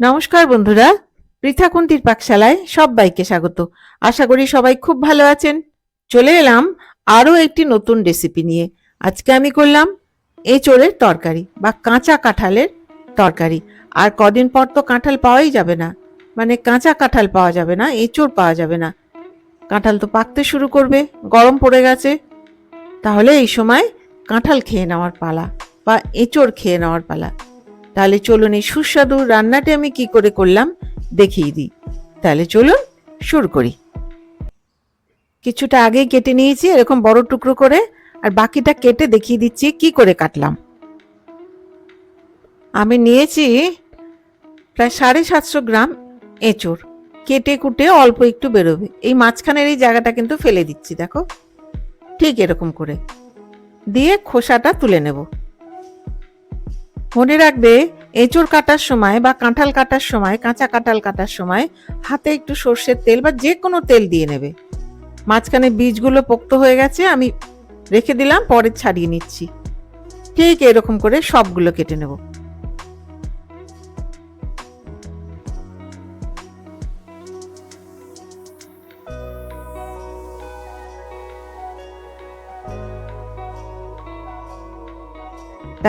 নমস্কার বন্ধুরা পৃথাকুন্তির পাকশালায় সবাইকে স্বাগত। আশা করি সবাই খুব ভালো আছেন। চলে এলাম আরও একটি নতুন রেসিপি নিয়ে। আজকে আমি করলাম এঁচোড়ের তরকারি বা কাঁচা কাঁঠালের তরকারি। আর কদিন পর তো কাঁঠাল পাওয়াই যাবে না। মানে কাঁচা কাঁঠাল পাওয়া যাবে না, এঁচোড় পাওয়া যাবে না। কাঁঠাল তো পাকতে শুরু করবে, গরম পড়ে গেছে। তাহলে এই সময় কাঁঠাল খেয়ে নেওয়ার পালা বা এঁচোড় খেয়ে নেওয়ার পালা। তাহলে চলুন এই সুস্বাদু রান্নাটি আমি কি করে করলাম দেখিয়ে দিই। তাহলে চলুন শুরু করি। কিছুটা আগেই কেটে নিয়েছি, এরকম বড় টুকরো করে, আর বাকিটা কেটে দেখিয়ে দিচ্ছি কি করে কাটলাম। আমি নিয়েছি প্রায় সাড়ে সাতশো গ্রাম এঁচড়। কেটে কুটে অল্প একটু বেরোবে। এই মাঝখানের এই জায়গাটা কিন্তু ফেলে দিচ্ছি, দেখো। ঠিক এরকম করে। দিয়ে খোসাটা তুলে নেব। মনে রাখবে, এঁচড় কাটার সময় বা কাঁঠাল কাটার সময়, কাঁচা কাঁঠাল কাটার সময় হাতে একটু সর্ষের তেল বা যে কোনো তেল দিয়ে নেবে। মাঝখানে বীজগুলো পোক্ত হয়ে গেছে, আমি রেখে দিলাম, পরে ছাড়িয়ে নিচ্ছি। ঠিক এরকম করে সবগুলো কেটে নেব।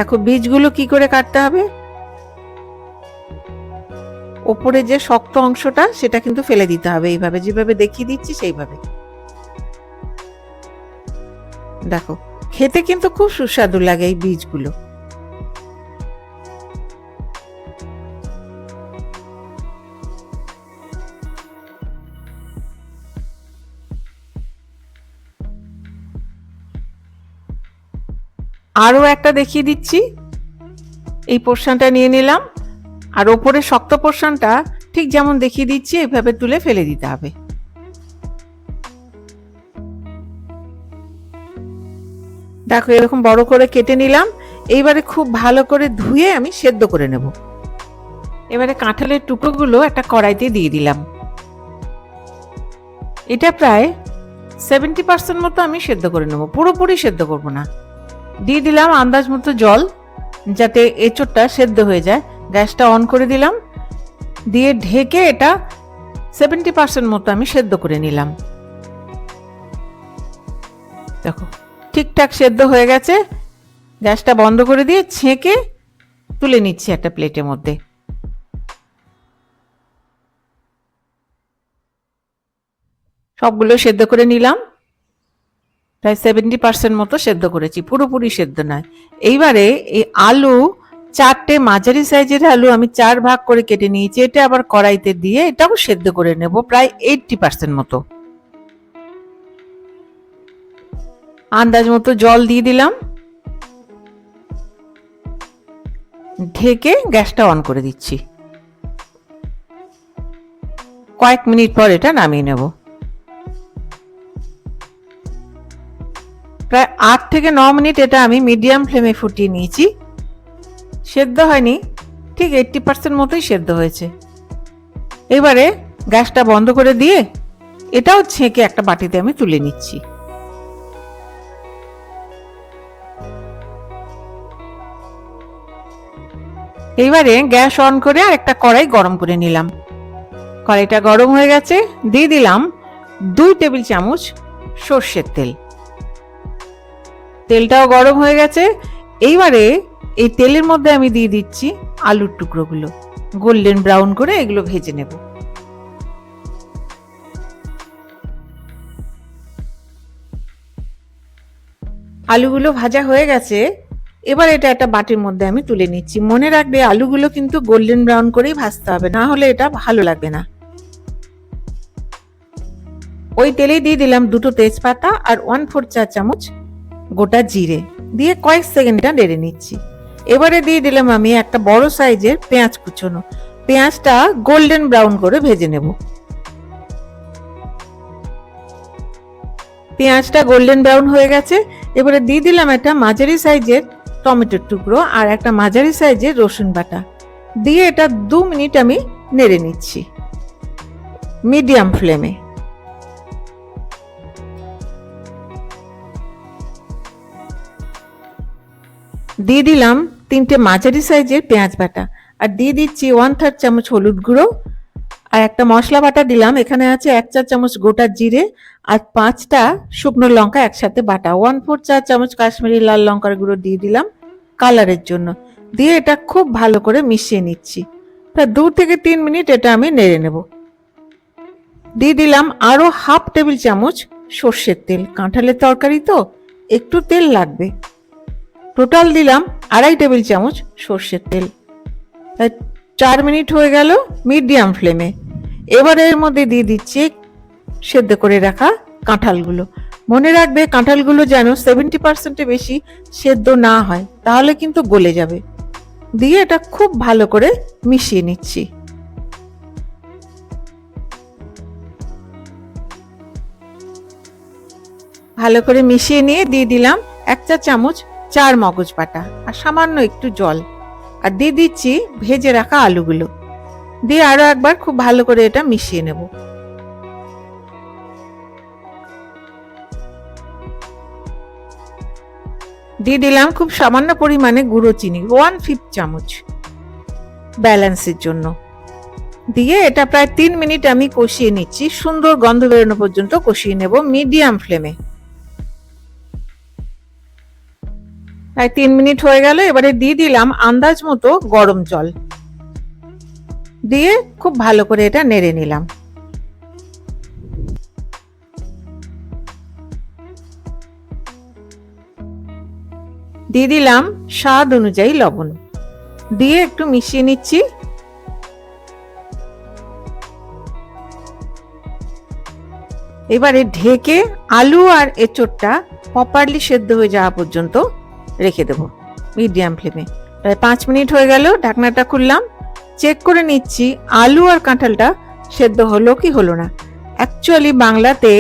দেখো, বীজগুলো কি করে কাটতে হবে? ওপরে যে শক্ত অংশটা, সেটা কিন্তু ফেলে দিতে হবে। এইভাবে যেভাবে দেখিয়ে দিচ্ছি, সেইভাবে। দেখো, খেতে কিন্তু খুব সুস্বাদু লাগে এই বীজগুলো। আরও একটা দেখিয়ে দিচ্ছি। এই পোর্শনটা নিয়ে নিলাম। আর ওপরে শক্ত পোর্শনটা ঠিক যেমন দেখিয়ে দিচ্ছি এইভাবে তুলে ফেলে দিতে হবে। দেখো, এরকম বড় করে কেটে নিলাম। এইবারে খুব ভালো করে ধুয়ে আমি সেদ্ধ করে নেব। এবারে কাঁঠালের টুকরোগুলো একটা কড়াইতে দিয়ে দিলাম। এটা প্রায় সেভেন্টি পার্সেন্ট মতো আমি সেদ্ধ করে নেব। পুরোপুরি সেদ্ধ করব না। দিয়ে দিলাম আন্দাজ মতো জল, যাতে এঁচোড়টা সেদ্ধ হয়ে যায়। গ্যাসটা অন করে দিলাম। দিয়ে ঢেকে এটা সেভেন্টি পার্সেন্ট মতো আমি সেদ্ধ করে নিলাম। দেখো, ঠিকঠাক সেদ্ধ হয়ে গেছে। গ্যাসটা বন্ধ করে দিয়ে ছেঁকে তুলে নিচ্ছি একটা প্লেটের মধ্যে। সবগুলো সেদ্ধ করে নিলাম। প্রায় সেভেন্টি পার্সেন্ট মতো সেদ্ধ করেছি, পুরোপুরি সেদ্ধ নয়। এইবারে এই আলু, চারটে মাঝারি সাইজের আলু আমি চার ভাগ করে কেটে নিয়েছি, এটা আবার কড়াইতে দিয়ে এটাও সেদ্ধ করে নেব প্রায় এইটটি পার্সেন্ট মতো। আন্দাজ মতো জল দিয়ে দিলাম। ঢেকে গ্যাসটা অন করে দিচ্ছি। কয়েক মিনিট পর এটা নামিয়ে নেব। প্রায় আট থেকে ন মিনিট এটা আমি মিডিয়াম ফ্লেমে ফুটিয়ে নিয়েছি। সেদ্ধ হয়নি, ঠিক এইটটি পার্সেন্ট মতোই সেদ্ধ হয়েছে। এবারে গ্যাসটা বন্ধ করে দিয়ে এটাও ছেঁকে একটা বাটিতে আমি তুলে নিচ্ছি। এইবারে গ্যাস অন করে আর একটা কড়াই গরম করে নিলাম। কড়াইটা গরম হয়ে গেছে, দিয়ে দিলাম দুই টেবিল চামচ সর্ষের তেল। তেলটাও গরম হয়ে গেছে। এইবারে এই তেলের মধ্যে আমি দিয়ে দিচ্ছি আলুর টুকরোগুলো। গোল্ডেন ব্রাউন করে এগুলো ভেজে নেব। আলুগুলো ভাজা হয়ে গেছে। এবার এটা একটা বাটির মধ্যে আমি তুলে নিচ্ছি। মনে রাখবে, আলুগুলো কিন্তু গোল্ডেন ব্রাউন করেই ভাজতে হবে, না হলে এটা ভালো লাগবে না। ওই তেলেই দিয়ে দিলাম দুটো তেজপাতা আর ওয়ান ফোর চা চামচ গোটা জিরে দিয়ে কয়েক সেকেন্ডটা নেড়ে নিচ্ছি। এবারে দিয়ে দিলাম আমি একটা বড় সাইজের পেঁয়াজ কুচোনো। পেঁয়াজটা গোল্ডেন ব্রাউন করে ভেজে নেব। পেঁয়াজটা গোল্ডেন ব্রাউন হয়ে গেছে। এবারে দিয়ে দিলাম একটা মাঝারি সাইজের টমেটোর টুকরো আর একটা মাঝারি সাইজের রসুন বাটা। দিয়ে এটা দু মিনিট আমি নেড়ে নিচ্ছি। মিডিয়াম ফ্লেমে। দিয়ে দিলাম তিনটে মাঝারি সাইজের পেঁয়াজ বাটা। আর দিয়ে দিচ্ছি ওয়ান থার্ড চামচ হলুদ গুঁড়ো। আর একটা মশলা বাটা দিলাম। এখানে আছে এক চা চামচ গোটা জিরে আর পাঁচটা শুকনো লঙ্কা একসাথে বাটা। ওয়ান ফোর চা চামচ কাশ্মীরি লাল লঙ্কার গুঁড়ো দিয়ে দিলাম কালারের জন্য। দিয়ে এটা খুব ভালো করে মিশিয়ে নিচ্ছি। প্রায় দু থেকে তিন মিনিট এটা আমি নেড়ে নেব। দিয়ে দিলাম আরও হাফ টেবিল চামচ সর্ষের তেল। কাঁঠালের তরকারি তো, একটু তেল লাগবে। টোটাল দিলাম আড়াই টেবিল চামচ সর্ষের তেল। চার মিনিট হয়ে গেল মিডিয়াম ফ্লেমে। এবার এর মধ্যে দিয়ে দিচ্ছি সেদ্ধ করে রাখা কাঁঠালগুলো। মনে রাখবে কাঁঠালগুলো যেন সেভেন্টি পার্সেন্টে বেশি সেদ্ধ না হয়, তাহলে কিন্তু গলে যাবে। দিয়ে এটা খুব ভালো করে মিশিয়ে নিচ্ছি। ভালো করে মিশিয়ে নিয়ে দিয়ে দিলাম এক চা চামচ চার মগজ বাটা আর সামান্য একটু জল। আর দিয়ে দিচ্ছি ভেজে রাখা আলুগুলো। দিয়ে আরও একবার খুব ভালো করে এটা মিশিয়ে নেব। দিয়ে দিলাম খুব সামান্য পরিমাণে গুঁড়ো চিনি ওয়ান ফিফথ চামচ ব্যালেন্সের জন্য। দিয়ে এটা প্রায় তিন মিনিট আমি কষিয়ে নিচ্ছি, সুন্দর গন্ধ বেরোনো পর্যন্ত কষিয়ে নেব মিডিয়াম ফ্লেমে প্রায় তিন মিনিট হয়ে গেল, এবারে দিয়ে দিলাম আন্দাজ মতো গরম জল। দিয়ে খুব ভালো করে এটা নেড়ে নিলাম। দিয়ে দিলাম স্বাদ অনুযায়ী লবণ। দিয়ে একটু মিশিয়ে নিচ্ছি। এবারে ঢেকে আলু আর এঁচোড়টা প্রপারলি সেদ্ধ হয়ে যাওয়া পর্যন্ত রেখে দেবো মিডিয়াম ফ্লেমে প্রায় পাঁচ মিনিট হয়ে গেল, ঢাকনাটা খুললাম চেক করে নিচ্ছি, আলু আর কাঁঠালটা সেদ্ধ হলো কি হলো না। অ্যাকচুয়ালি বাংলাতে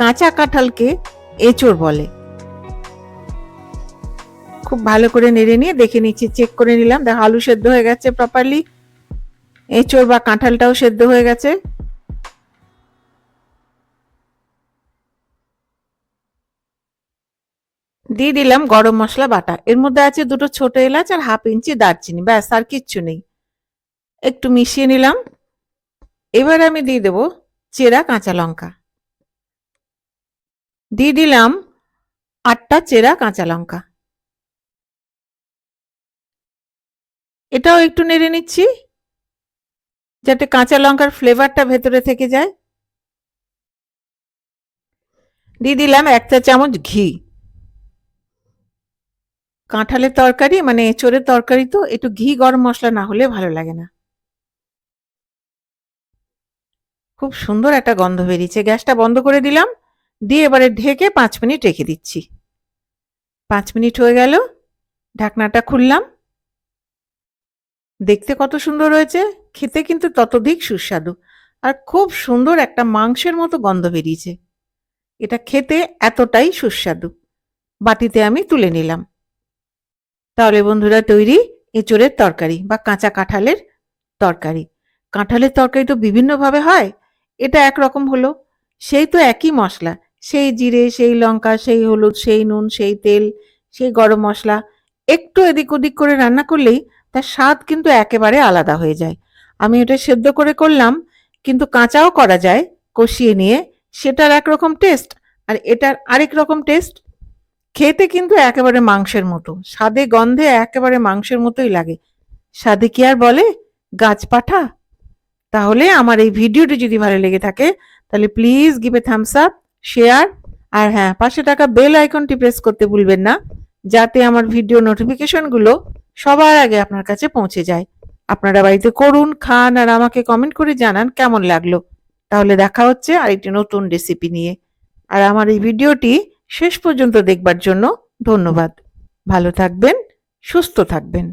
কাঁচা কাঁঠালকে এঁচড় বলে। খুব ভালো করে নেড়ে নিয়ে দেখে নিচ্ছি চেক করে নিলাম, দেখ আলু সেদ্ধ হয়ে গেছে প্রপারলি এঁচড় বা কাঁঠালটাও সেদ্ধ হয়ে গেছে। দিয়ে দিলাম গরম মশলা বাটা। এর মধ্যে আছে দুটো ছোট এলাচ আর হাফ ইঞ্চি দারচিনি। ব্যাস, আর কিচ্ছু নেই। একটু মিশিয়ে নিলাম। এবার আমি দিয়ে দেব চেরা কাঁচা লঙ্কা। দিয়ে দিলাম আটটা চেরা কাঁচা লঙ্কা। এটাও একটু নেড়ে নিচ্ছি, যাতে কাঁচা লঙ্কার ফ্লেভারটা ভেতরে থেকে যায়। দিয়ে দিলাম এক চা চামচ ঘি। কাঁঠালের তরকারি মানে এঁচোড়ের তরকারি তো, একটু ঘি গরম মশলা না হলে ভালো লাগে না। খুব সুন্দর একটা গন্ধ বেরিয়েছে। গ্যাসটা বন্ধ করে দিলাম, দিয়ে এবারে ঢেকে পাঁচ মিনিট রেখে দিচ্ছি। পাঁচ মিনিট হয়ে গেল, ঢাকনাটা খুললাম। দেখতে কত সুন্দর হয়েছে, খেতে কিন্তু ততোধিক সুস্বাদু। আর খুব সুন্দর একটা মাংসের মতো গন্ধ বেরিয়েছে। এটা খেতে এতটাই সুস্বাদু। বাটিতে আমি তুলে নিলাম। তাহলে বন্ধুরা তৈরি এঁচোড়ের তরকারি বা কাঁচা কাঁঠালের তরকারি। কাঁঠালের তরকারি তো বিভিন্নভাবে হয়, এটা একরকম হলো। সেই তো একই মশলা, সেই জিরে, সেই লঙ্কা, সেই হলুদ, সেই নুন, সেই তেল, সেই গরম মশলা, একটু এদিক ওদিক করে রান্না করলেই তার স্বাদ কিন্তু একেবারে আলাদা হয়ে যায়। আমি ওটা সেদ্ধ করে করলাম, কিন্তু কাঁচাও করা যায়, কষিয়ে নিয়ে, সেটার একরকম টেস্ট আর এটার আরেক রকম টেস্ট খেতে কিন্তু একেবারে মাংসের মতো। স্বাদে, গন্ধে একেবারে মাংসের মতোই লাগে। স্বাদে কি আর বলে? গাছ পাঠা? তাহলে আমার এই ভিডিওটি যদি ভালো লেগে থাকে, তাহলে please give a thumbs up share আর হ্যাঁ পাশে টাকা বেল আইকনটি প্রেস করতে ভুলবেন না, যাতে আমার ভিডিও নোটিফিকেশনগুলো সবার আগে আপনার কাছে পৌঁছে যায়। আপনারা বাড়িতে করুন, খান, আর আমাকে কমেন্ট করে জানান কেমন লাগল। তাহলে দেখা হচ্ছে আরেকটি নতুন রেসিপি নিয়ে। আর আমার এই ভিডিওটি শেষ পর্যন্ত দেখবার জন্য ধন্যবাদ। ভালো থাকবেন সুস্থ থাকবেন।